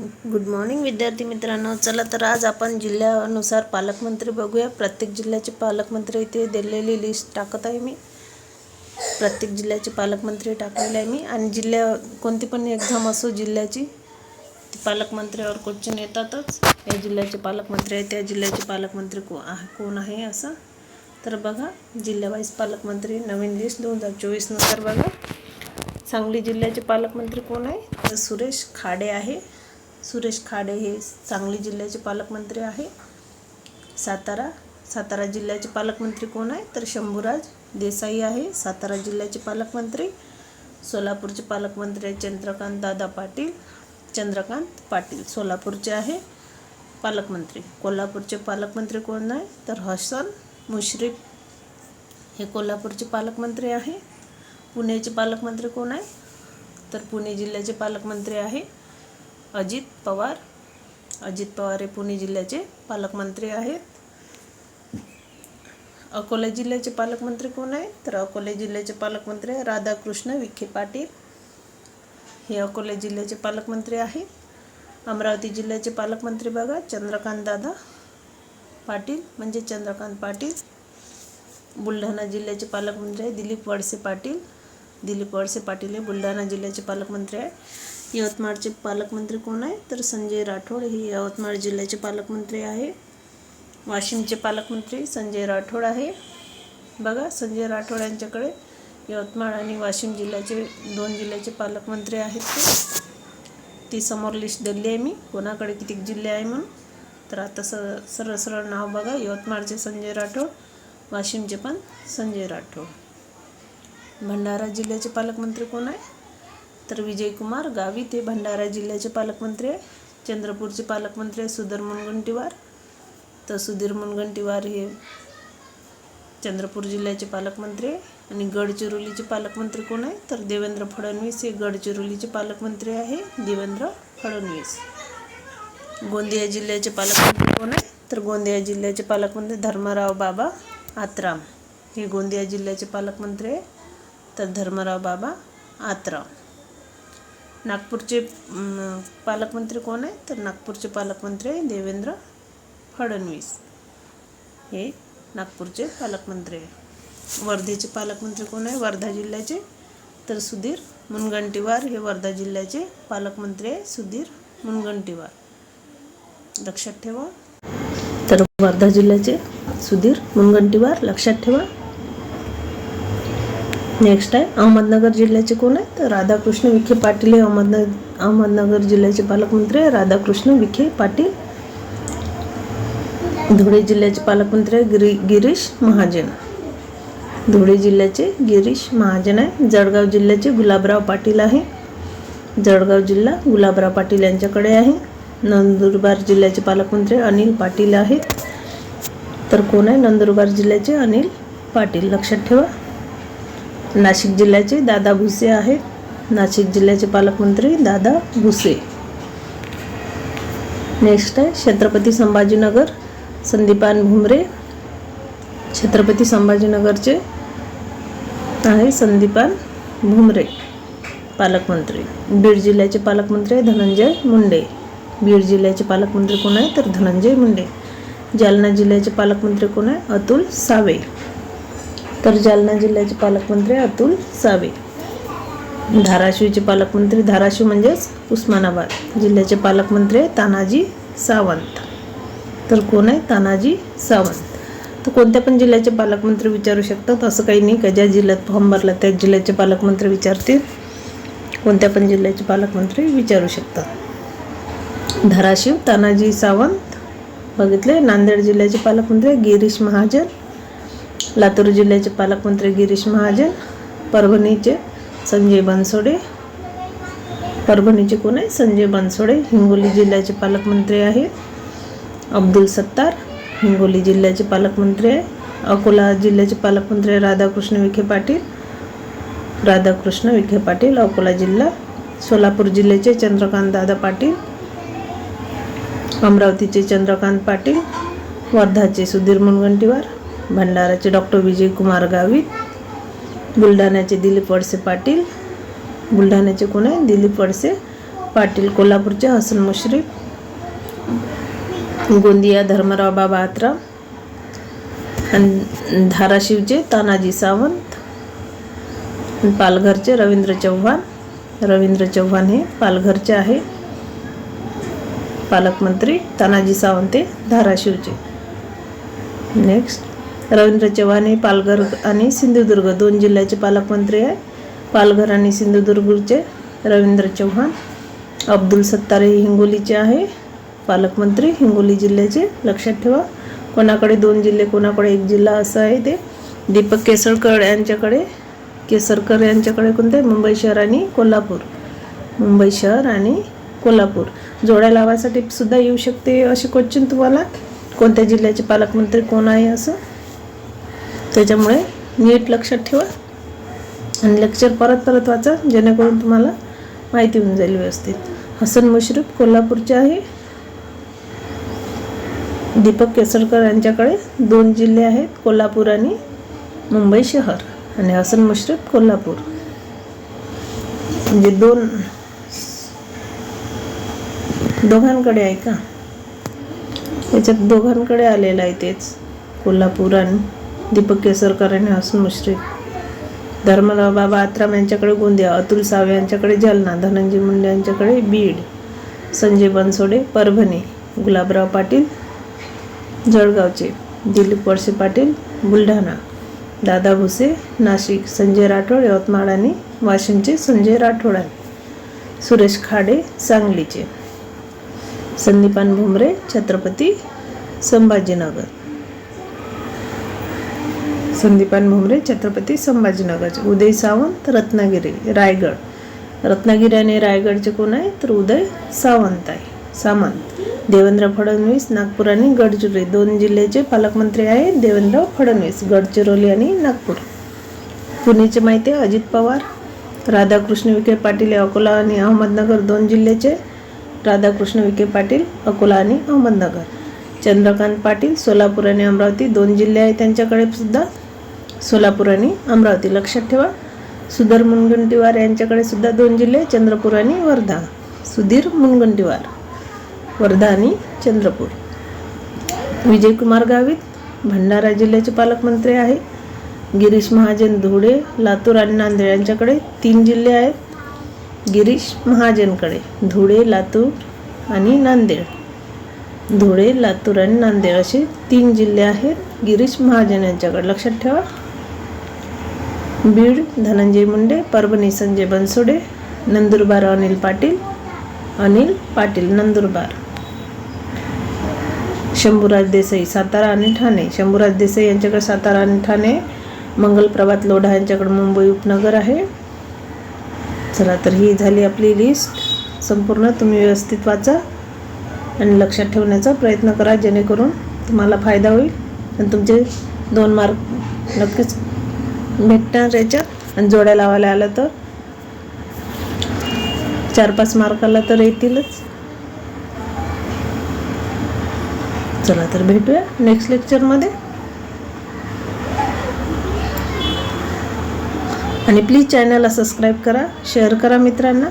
Good morning विद्यार्थी मित्रांनो. चला तर आज आपण जिल्ह्यानुसार पालकमंत्री बघूया. प्रत्येक जिल्ह्याचे पालकमंत्री इथे दिलेली लिस्ट टाकत आहे मी. प्रत्येक जिल्ह्याचे पालकमंत्री टाकलेले आहे मी. आणि जिल्ह्या कोणती पण एक्झाम असो जिल्ह्याची ती पालकमंत्र्यावर क्वेश्चन येतातच. या जिल्ह्याचे पालकमंत्री आहे त्या जिल्ह्याचे पालकमंत्री को आहे कोण आहे असं? तर बघा जिल्ह्यावाईज पालकमंत्री नवीन लिस्ट दोन हजार चोवीसनुसार बघा. सांगली जिल्ह्याचे पालकमंत्री कोण आहे? तर सुरेश खाडे आहे. सुरेश खाडे हे सांगली जिल्ह्याचे पालकमंत्री आहे. सातारा सातारा जिल्ह्याचे पालकमंत्री कोण आहे? तर शंभूराज देसाई आहे. सातारा जिल्ह्याचे पालकमंत्री सोलापूरचे पालकमंत्री आहे चंद्रकांत दादा पाटील चंद्रकांत पाटील सोलापूरचे आहे पालकमंत्री. कोल्हापूरचे पालकमंत्री कोण आहे? तर हसन मुश्रीफ हे कोल्हापूरचे पालकमंत्री आहे. पुण्याचे पालकमंत्री कोण आहे? तर पुणे जिल्ह्याचे पालकमंत्री आहे. अजित पवार. अजित पवार हे पुणे जिल्ह्याचे पालकमंत्री आहेत. अकोला जिल्ह्याचे पालकमंत्री कोण आहेत? तर अकोला जिल्ह्याचे पालकमंत्री आहे राधाकृष्ण विखे पाटील. हे अकोला जिल्ह्याचे पालकमंत्री आहे अमरावती जिल्ह्याचे पालकमंत्री बघा चंद्रकांत दादा पाटील म्हणजे चंद्रकांत पाटील. बुलढाणा जिल्ह्याचे पालकमंत्री आहे दिलीप वळसे पाटील. दिलीप वळसे पाटील हे बुलढाणा जिल्ह्याचे पालकमंत्री आहे यवतमाळचे पालकमंत्री कोण आहे? तर संजय राठोड. हे यवतमाळ जिल्ह्याचे पालकमंत्री आहे. वाशिमचे पालकमंत्री संजय राठोड आहे. बघा संजय राठोड यांच्याकडे यवतमाळ आणि वाशिम जिल्ह्याचे दोन जिल्ह्याचे पालकमंत्री आहेत ते. ती समोर लिस्ट दिली आहे मी. कोणाकडे किती जिल्हे आहे म्हणून? तर आता स सरळ सरळ नाव बघा. यवतमाळचे संजय राठोड वाशिमचे पण संजय राठोड. भंडारा जिल्ह्याचे पालकमंत्री कोण आहे? तर विजयकुमार गावित हे भंडारा जिल्ह्याचे पालकमंत्री आहे. चंद्रपूरचे पालकमंत्री आहे सुधीर मुनगंटीवार. तर सुधीर मुनगंटीवार हे चंद्रपूर जिल्ह्याचे पालकमंत्री आहे. आणि गडचिरोलीचे पालकमंत्री कोण आहे? तर देवेंद्र फडणवीस हे गडचिरोलीचे पालकमंत्री आहे. देवेंद्र फडणवीस. गोंदिया जिल्ह्याचे पालकमंत्री कोण आहे? तर गोंदिया जिल्ह्याचे पालकमंत्री धर्मराव बाबा आत्राम. हे गोंदिया जिल्ह्याचे पालकमंत्री आहे. तर धर्मराव बाबा आत्राम. नागपूरचे पालकमंत्री कोण आहे? तर नागपूरचे पालकमंत्री आहे देवेंद्र फडणवीस. हे नागपूरचे पालकमंत्री आहे. वर्धेचे पालकमंत्री कोण आहे? वर्धा जिल्ह्याचे तर सुधीर मुनगंटीवार. हे वर्धा जिल्ह्याचे पालकमंत्री आहे सुधीर मुनगंटीवार. लक्षात ठेवा. तर वर्धा जिल्ह्याचे सुधीर मुनगंटीवार. लक्षात ठेवा. नेक्स्ट आहे अहमदनगर जिल्ह्याचे कोण आहे तर राधाकृष्ण विखे पाटील हे अहमदनगर अहमदनगर जिल्ह्याचे पालकमंत्री आहे. राधाकृष्ण विखे पाटील. धुळे जिल्ह्याचे पालकमंत्री आहे. गिरी गिरीश महाजन. धुळे जिल्ह्याचे गिरीश महाजन आहे. जळगाव जिल्ह्याचे गुलाबराव पाटील आहे. जळगाव जिल्हा गुलाबराव पाटील यांच्याकडे आहे. नंदुरबार जिल्ह्याचे पालकमंत्री अनिल पाटील आहेत. तर कोण आहे? नंदुरबार जिल्ह्याचे अनिल पाटील. लक्षात ठेवा. नाशिक जिल्ह्याचे दादा भुसे आहेत. नाशिक जिल्ह्याचे पालकमंत्री दादा भुसे. नेक्स्ट आहे छत्रपती संभाजीनगर संदीपान भुमरे. छत्रपती संभाजीनगरचे आहे संदीपान भुमरे पालकमंत्री. बीड जिल्ह्याचे पालकमंत्री आहे धनंजय मुंडे. बीड जिल्ह्याचे पालकमंत्री कोण आहे? तर धनंजय मुंडे. जालना जिल्ह्याचे पालकमंत्री कोण आहे? अतुल सावे. तर जालना जिल्ह्याचे पालकमंत्री अतुल सावे. धाराशिवचे पालकमंत्री धाराशिव म्हणजेच उस्मानाबाद. जिल्ह्याचे पालकमंत्री आहे तानाजी सावंत. तर कोण आहे? तानाजी सावंत. तर कोणत्या पण जिल्ह्याचे पालकमंत्री विचारू शकतात असं काही नाही का? ज्या जिल्ह्यात फॉर्म भरला त्याच जिल्ह्याचे पालकमंत्री विचारतील. कोणत्या पण जिल्ह्याचे पालकमंत्री विचारू शकतात. धाराशिव तानाजी सावंत. बघितले नांदेड जिल्ह्याचे पालकमंत्री गिरीश महाजन. लातूर जिल्ह्याचे पालकमंत्री गिरीश महाजन परभणीचे संजय बनसोडे. परभणीचे कोण आहे? संजय बनसोडे. हिंगोली जिल्ह्याचे पालकमंत्री आहे अब्दुल सत्तार. हिंगोली जिल्ह्याचे पालकमंत्री आहे अकोला जिल्ह्याचे पालकमंत्री आहे राधाकृष्ण विखे पाटील. राधाकृष्ण विखे पाटील अकोला जिल्हा. सोलापूर जिल्ह्याचे चंद्रकांत दादा पाटील. अमरावतीचे चंद्रकांत पाटील. वर्धाचे सुधीर मुनगंटीवार. भंडाराचे डॉक्टर विजय कुमार गावित बुलढाण्याचे दिलीप वळसे पाटील बुलढाण्याचे कोण आहे? दिलीप वळसे पाटील कोल्हापूरचे हसन मुश्रीफ गोंदिया धर्मराव बाबा आत्राम आणि धाराशिवचे तानाजी सावंत पालघरचे रवींद्र चव्हाण. रवींद्र चव्हाण हे पालघरचे आहे. पालकमंत्री तानाजी सावंत हे धाराशिवचे. नेक्स्ट रवींद्र चव्हाण हे पालघर आणि सिंधुदुर्ग. दोन जिल्ह्याचे पालकमंत्री आहे. पालघर आणि सिंधुदुर्गचे रवींद्र चव्हाण. अब्दुल सत्तार हे हिंगोलीचे आहे. पालकमंत्री हिंगोली जिल्ह्याचे. लक्षात ठेवा. कोणाकडे दोन जिल्हे कोणाकडे एक जिल्हा असं आहे ते. दीपक केसरकर यांच्याकडे केसरकर यांच्याकडे कोणते? मुंबई शहर आणि कोल्हापूर. मुंबई शहर आणि कोल्हापूर. जोड्या लावायसाठी सुद्धा येऊ शकते असे क्वेश्चन तुम्हाला? कोणत्या जिल्ह्याचे पालकमंत्री कोण आहे असं? त्याच्यामुळे नीट लक्षात ठेवा. आणि लेक्चर परत परत वाचा जेणेकरून तुम्हाला माहिती होऊन जाईल व्यवस्थित. हसन मुश्रीफ कोल्हापूरचे आहे. दीपक केसरकर यांच्याकडे दोन जिल्हे आहेत कोल्हापूर आणि मुंबई शहर. आणि हसन मुश्रीफ कोल्हापूर. म्हणजे दोन दोघांकडे आहे का? याच्यात दोघांकडे आलेलं आहे तेच कोल्हापूर आणि दीपक केसरकर आणि हसन मुश्रीफ. धर्मराव बाबा आत्राम यांच्याकडे गोंदिया अतुल सावे यांच्याकडे जालना धनंजय मुंडे यांच्याकडे बीड संजय बनसोडे परभणी गुलाबराव पाटील जळगावचे दिलीप वळसे पाटील बुलढाणा दादा भुसे नाशिक संजय राठोड यवतमाळ आणि वाशिमचे संजय राठोड आहे सुरेश खाडे सांगलीचे. संदीपान भुमरे छत्रपती संभाजीनगर. संदीपान भुमरे छत्रपती संभाजीनगरचे उदय सावंत रत्नागिरी रायगड. रत्नागिरी आणि रायगडचे कोण आहे? तर उदय सावंत आहे. सामंत. देवेंद्र फडणवीस नागपूर आणि गडचिरोली. दोन जिल्ह्याचे पालकमंत्री आहे देवेंद्र फडणवीस गडचिरोली आणि नागपूर. पुणेचे माहिती आहे अजित पवार राधाकृष्ण विखे पाटील अकोला आणि अहमदनगर दोन जिल्ह्याचे. राधाकृष्ण विखे पाटील अकोला आणि अहमदनगर. चंद्रकांत पाटील सोलापूर आणि अमरावती. दोन जिल्हे आहेत त्यांच्याकडे सुद्धा. सोलापूर आणि अमरावती. लक्षात ठेवा. सुधीर मुनगंटीवार यांच्याकडे सुद्धा दोन जिल्हे चंद्रपूर आणि वर्धा. सुधीर मुनगंटीवार वर्धा आणि चंद्रपूर. विजयकुमार गावित भंडारा जिल्ह्याचे पालकमंत्री आहे. गिरीश महाजन धुळे लातूर आणि नांदेड यांच्याकडे तीन जिल्हे आहेत. गिरीश महाजनकडे धुळे लातूर आणि नांदेड. धुळे लातूर आणि नांदेड असे तीन जिल्हे आहेत. गिरीश महाजन यांच्याकडे लक्षात ठेवा. बीड धनंजय मुंडे परभणी संजय बनसोडे नंदुरबार अनिल पाटील अनिल पाटील नंदुरबार. शंभूराज देसाई सातारा आणि ठाणे. शंभूराज देसाई यांच्याकडे सातारा आणि ठाणे. मंगलप्रभात लोढा यांच्याकडे मुंबई उपनगर आहे. चला तर ही झाली आपली लिस्ट संपूर्ण तुम्ही व्यवस्थित वाचा. आणि लक्षात ठेवण्याचा प्रयत्न करा जेणेकरून तुम्हाला फायदा होईल आणि तुमचे दोन मार्क नक्कीच भेटणार याच्यात. आणि जोड्या लावायला आलं तर चार पाच मार्काला तर येतीलच. चला तर भेटूया नेक्स्ट लेक्चरमध्ये आणि प्लीज चॅनलला सबस्क्राईब करा शेअर करा मित्रांना.